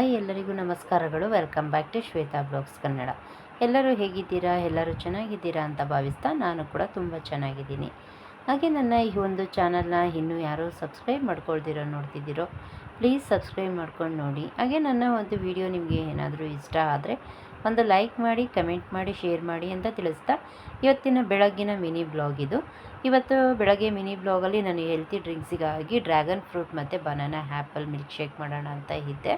Hi ಎಲ್ಲರಿಗೂ ನಮಸ್ಕಾರಗಳು. Welcome back to Shweta vlogs Kannada. ಎಲ್ಲರೂ ಹೇಗಿದ್ದೀರಾ? ಎಲ್ಲರೂ ಚೆನ್ನಾಗಿದ್ದೀರಾ ಅಂತ ಭಾವಿಸ್ತಾ ನಾನು ಕೂಡ ತುಂಬ ಚೆನ್ನಾಗಿದ್ದೀನಿ. ಹಾಗೆ ನನ್ನ ಈ ಒಂದು ಚಾನಲ್ನ ಇನ್ನೂ ಯಾರೋ ಸಬ್ಸ್ಕ್ರೈಬ್ ಮಾಡ್ಕೊಳ್ದಿರೋ ನೋಡ್ತಿದ್ದೀರೋ ಪ್ಲೀಸ್ ಸಬ್ಸ್ಕ್ರೈಬ್ ಮಾಡ್ಕೊಂಡು ನೋಡಿ. ಹಾಗೆ ನನ್ನ ಒಂದು ವಿಡಿಯೋ ನಿಮಗೆ ಏನಾದರೂ ಇಷ್ಟ ಆದರೆ ಒಂದು ಲೈಕ್ ಮಾಡಿ, ಕಮೆಂಟ್ ಮಾಡಿ, ಶೇರ್ ಮಾಡಿ ಅಂತ ತಿಳಿಸ್ತಾ ಇವತ್ತಿನ ಬೆಳಗ್ಗಿನ ಮಿನಿ ಬ್ಲಾಗ್ ಇದು. ಇವತ್ತು ಬೆಳಗ್ಗೆ ಮಿನಿ ಬ್ಲಾಗಲ್ಲಿ ನಾನು ಹೆಲ್ತಿ ಡ್ರಿಂಕ್ಸಿಗಾಗಿ ಡ್ರ್ಯಾಗನ್ ಫ್ರೂಟ್ ಮತ್ತು ಬನಾನಾ ಆ್ಯಪಲ್ ಮಿಲ್ಕ್ ಶೇಕ್ ಮಾಡೋಣ ಅಂತ ಇದ್ದೆ.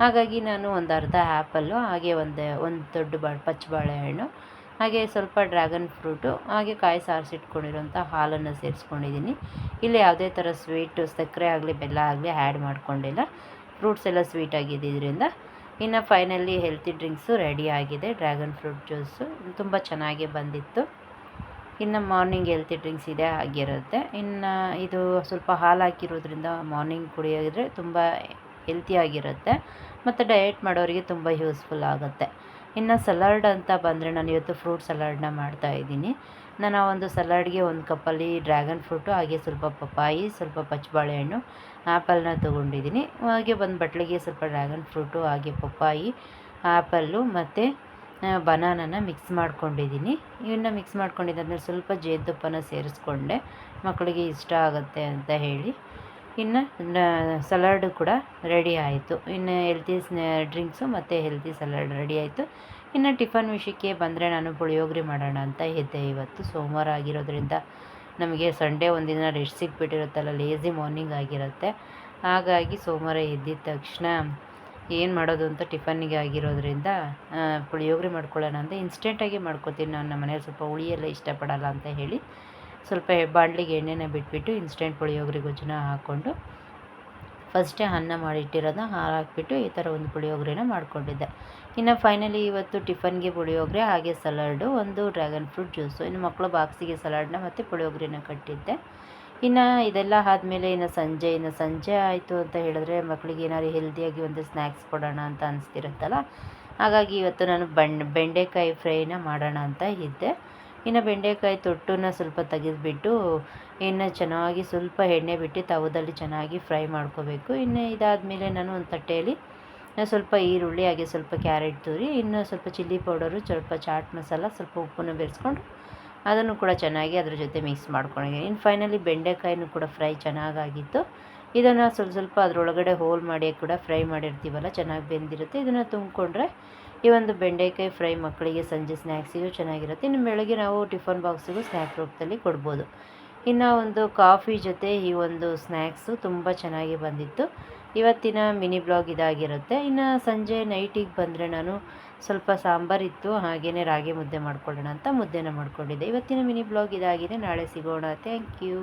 ಹಾಗಾಗಿ ನಾನು ಒಂದು ಅರ್ಧ ಆ್ಯಪಲ್ಲು ಹಾಗೆ ಒಂದು ಒಂದು ದೊಡ್ಡ ಬಾ ಪಚ್ಚ ಬಾಳೆಹಣ್ಣು, ಹಾಗೆ ಸ್ವಲ್ಪ ಡ್ರ್ಯಾಗನ್ ಫ್ರೂಟು, ಹಾಗೆ ಕಾಯಿ ಸಾರಿಸಿಟ್ಕೊಂಡಿರೋಂಥ ಹಾಲನ್ನು ಸೇರಿಸ್ಕೊಂಡಿದ್ದೀನಿ. ಇಲ್ಲಿ ಯಾವುದೇ ಥರ ಸ್ವೀಟು ಸಕ್ಕರೆ ಆಗಲಿ, ಬೆಲ್ಲ ಆಗಲಿ ಆ್ಯಡ್ ಮಾಡ್ಕೊಂಡಿಲ್ಲ. ಫ್ರೂಟ್ಸ್ ಎಲ್ಲ ಸ್ವೀಟ್ ಆಗಿದ್ದರಿಂದ ಇನ್ನು ಫೈನಲಿ ಹೆಲ್ತಿ ಡ್ರಿಂಕ್ಸು ರೆಡಿ ಆಗಿದೆ. ಡ್ರ್ಯಾಗನ್ ಫ್ರೂಟ್ ಜ್ಯೂಸು ತುಂಬ ಚೆನ್ನಾಗಿ ಬಂದಿತ್ತು. ಇನ್ನು ಮಾರ್ನಿಂಗ್ ಹೆಲ್ತಿ ಡ್ರಿಂಕ್ಸ್ ಇದೆ ಆಗಿರುತ್ತೆ. ಇನ್ನು ಇದು ಸ್ವಲ್ಪ ಹಾಲು ಹಾಕಿರೋದ್ರಿಂದ ಮಾರ್ನಿಂಗ್ ಕುಡಿಯೋದ್ರೆ ತುಂಬ ಹೆಲ್ತಿಯಾಗಿರುತ್ತೆ ಮತ್ತು ಡಯಟ್ ಮಾಡೋರಿಗೆ ತುಂಬ ಯೂಸ್ಫುಲ್ ಆಗುತ್ತೆ. ಇನ್ನು ಸಲಾಡ್ ಅಂತ ಬಂದರೆ ನಾನು ಇವತ್ತು ಫ್ರೂಟ್ ಸಲಾಡ್ನ ಮಾಡ್ತಾಯಿದ್ದೀನಿ ನಾನು ಆ ಒಂದು ಸಲಾಡ್ಗೆ ಒಂದು ಕಪ್ಪಲ್ಲಿ ಡ್ರ್ಯಾಗನ್ ಫ್ರೂಟು, ಹಾಗೆ ಸ್ವಲ್ಪ ಪಪ್ಪಾಯಿ, ಸ್ವಲ್ಪ ಪಚ್ಚ ಬಾಳೆಹಣ್ಣು ಆ್ಯಪಲ್ನ ತೊಗೊಂಡಿದ್ದೀನಿ. ಹಾಗೆ ಒಂದು ಬಟ್ಲಿಗೆ ಸ್ವಲ್ಪ ಡ್ರ್ಯಾಗನ್ ಫ್ರೂಟು, ಹಾಗೆ ಪಪ್ಪಾಯಿ ಆ್ಯಪಲ್ಲು ಮತ್ತು ಬನಾನನ ಮಿಕ್ಸ್ ಮಾಡ್ಕೊಂಡಿದ್ದೀನಿ. ಇವನ್ನ ಮಿಕ್ಸ್ ಮಾಡ್ಕೊಂಡಿದ್ದಾದ್ಮೇಲೆ ಸ್ವಲ್ಪ ಜೇನುತುಪ್ಪನ ಸೇರಿಸ್ಕೊಂಡೆ. ಮಕ್ಕಳಿಗೆ ಇಷ್ಟ ಆಗುತ್ತೆ ಅಂತ ಹೇಳಿ. ಇನ್ನು ಸಲಾಡು ಕೂಡ ರೆಡಿ ಆಯಿತು. ಇನ್ನು ಹೆಲ್ತಿ ಡ್ರಿಂಕ್ಸು ಮತ್ತು ಹೆಲ್ತಿ ಸಲಾಡ್ ರೆಡಿ ಆಯಿತು. ಇನ್ನು ಟಿಫನ್ ವಿಷಯಕ್ಕೆ ಬಂದರೆ ನಾನು ಪುಳಿಯೋಗರೆ ಮಾಡೋಣ ಅಂತ ಇದ್ದೆ ಇವತ್ತು ಸೋಮವಾರ ಆಗಿರೋದ್ರಿಂದ ನಮಗೆ ಸಂಡೇ ಒಂದಿನ ರೆಸ್ಟ್ ಸಿಕ್ಬಿಟ್ಟಿರುತ್ತಲ್ಲ ಲೇಝಿ ಮಾರ್ನಿಂಗ್ ಆಗಿರುತ್ತೆ. ಹಾಗಾಗಿ ಸೋಮವಾರ ಎದ್ದಿದ ತಕ್ಷಣ ಏನು ಮಾಡೋದು ಅಂತ ಟಿಫನ್ನಿಗೆ ಆಗಿರೋದ್ರಿಂದ ಪುಳಿಯೋಗರೆ ಮಾಡ್ಕೊಳ್ಳೋಣ ಅಂತ ಇನ್ಸ್ಟೆಂಟಾಗಿ ಮಾಡ್ಕೊತೀನಿ. ನಾನು ನಮ್ಮ ಮನೇಲಿ ಸ್ವಲ್ಪ ಹುಳಿ ಎಲ್ಲ ಇಷ್ಟಪಡಲ್ಲ ಅಂತ ಹೇಳಿ ಸ್ವಲ್ಪ ಬಾಣಲಿಗೆ ಎಣ್ಣೆನ ಬಿಟ್ಬಿಟ್ಟು ಇನ್ಸ್ಟೆಂಟ್ ಪುಳಿಯೋಗರೆ ಗೊಜ್ಜನ್ನ ಹಾಕ್ಕೊಂಡು ಫಸ್ಟೇ ಅನ್ನ ಮಾಡಿಟ್ಟಿರೋದನ್ನ ಹಾಕಿಬಿಟ್ಟು ಈ ಥರ ಒಂದು ಪುಳಿಯೋಗರೆನ ಮಾಡಿಕೊಂಡಿದ್ದೆ. ಇನ್ನು ಫೈನಲಿ ಇವತ್ತು ಟಿಫನ್ಗೆ ಪುಳಿಯೋಗರೆ ಹಾಗೆ ಸಲಾಡು, ಒಂದು ಡ್ರ್ಯಾಗನ್ ಫ್ರೂಟ್ ಜ್ಯೂಸು. ಇನ್ನು ಮಕ್ಕಳು ಬಾಕ್ಸಿಗೆ ಸಲಾಡ್ನ ಮತ್ತು ಪುಳಿಯೋಗರೆನ ಕಟ್ಟಿದ್ದೆ. ಇನ್ನು ಇದೆಲ್ಲ ಆದಮೇಲೆ ಇನ್ನು ಸಂಜೆ ಇನ್ನು ಸಂಜೆ ಆಯಿತು ಅಂತ ಹೇಳಿದ್ರೆ ಮಕ್ಕಳಿಗೆ ಏನಾದ್ರು ಹೆಲ್ದಿಯಾಗಿ ಒಂದು ಸ್ನ್ಯಾಕ್ಸ್ ಕೊಡೋಣ ಅಂತ ಅನಿಸ್ತಿರುತ್ತಲ್ಲ? ಹಾಗಾಗಿ ಇವತ್ತು ನಾನು ಬೆಂಡೆಕಾಯಿ ಫ್ರೈನ ಮಾಡೋಣ ಅಂತ ಇದ್ದೆ. ಇನ್ನು ಬೆಂಡೆಕಾಯಿ ತೊಟ್ಟನ್ನು ಸ್ವಲ್ಪ ತೆಗೆದುಬಿಟ್ಟು ಇನ್ನು ಚೆನ್ನಾಗಿ ಸ್ವಲ್ಪ ಎಣ್ಣೆ ಬಿಟ್ಟು ತವದಲ್ಲಿ ಚೆನ್ನಾಗಿ ಫ್ರೈ ಮಾಡ್ಕೋಬೇಕು. ಇನ್ನು ಇದಾದಮೇಲೆ ನಾನು ಒಂದು ತಟ್ಟೆಯಲ್ಲಿ ಸ್ವಲ್ಪ ಈರುಳ್ಳಿ, ಹಾಗೆ ಸ್ವಲ್ಪ ಕ್ಯಾರೆಟ್ ತುರಿ, ಇನ್ನು ಸ್ವಲ್ಪ ಚಿಲ್ಲಿ ಪೌಡರು, ಸ್ವಲ್ಪ ಚಾಟ್ ಮಸಾಲ, ಸ್ವಲ್ಪ ಉಪ್ಪನ್ನು ಬೆರೆಸ್ಕೊಂಡು ಅದನ್ನು ಕೂಡ ಚೆನ್ನಾಗಿ ಅದ್ರ ಜೊತೆ ಮಿಕ್ಸ್ ಮಾಡ್ಕೊಂಡಿದ್ದೀನಿ. ಇನ್ನು ಫೈನಲಿ ಬೆಂಡೆಕಾಯಿನೂ ಕೂಡ ಫ್ರೈ ಚೆನ್ನಾಗಾಗಿತ್ತು. ಇದನ್ನು ಸ್ವಲ್ಪ ಸ್ವಲ್ಪ ಅದರೊಳಗಡೆ ಹೋಲ್ ಮಾಡಿ ಕೂಡ ಫ್ರೈ ಮಾಡಿರ್ತೀವಲ್ಲ, ಚೆನ್ನಾಗಿ ಬೆಂದಿರುತ್ತೆ. ಇದನ್ನು ತುಂಬಿಕೊಂಡ್ರೆ ಈ ಒಂದು ಬೆಂಡೆಕಾಯಿ ಫ್ರೈ ಮಕ್ಕಳಿಗೆ ಸಂಜೆ ಸ್ನ್ಯಾಕ್ಸಿಗೂ ಚೆನ್ನಾಗಿರುತ್ತೆ. ಇನ್ನು ಬೆಳಗ್ಗೆ ನಾವು ಟಿಫನ್ ಬಾಕ್ಸಿಗೂ ಸ್ನ್ಯಾಕ್ ರೂಪದಲ್ಲಿ ಕೊಡ್ಬೋದು. ಇನ್ನು ಒಂದು ಕಾಫಿ ಜೊತೆ ಈ ಒಂದು ಸ್ನ್ಯಾಕ್ಸು ತುಂಬ ಚೆನ್ನಾಗಿ ಬಂದಿತ್ತು. ಇವತ್ತಿನ ಮಿನಿ ಬ್ಲಾಗ್ ಇದಾಗಿರುತ್ತೆ. ಇನ್ನು ಸಂಜೆ ನೈಟಿಗೆ ಬಂದರೆ ನಾನು ಸ್ವಲ್ಪ ಸಾಂಬಾರಿತ್ತು ಹಾಗೆಯೇ ರಾಗಿ ಮುದ್ದೆ ಮಾಡ್ಕೊಳ್ಳೋಣ ಅಂತ ಮುದ್ದೆನ ಮಾಡ್ಕೊಂಡಿದ್ದೆ. ಇವತ್ತಿನ ಮಿನಿ ಬ್ಲಾಗ್ ಇದಾಗಿದೆ. ನಾಳೆ ಸಿಗೋಣ. Thank you.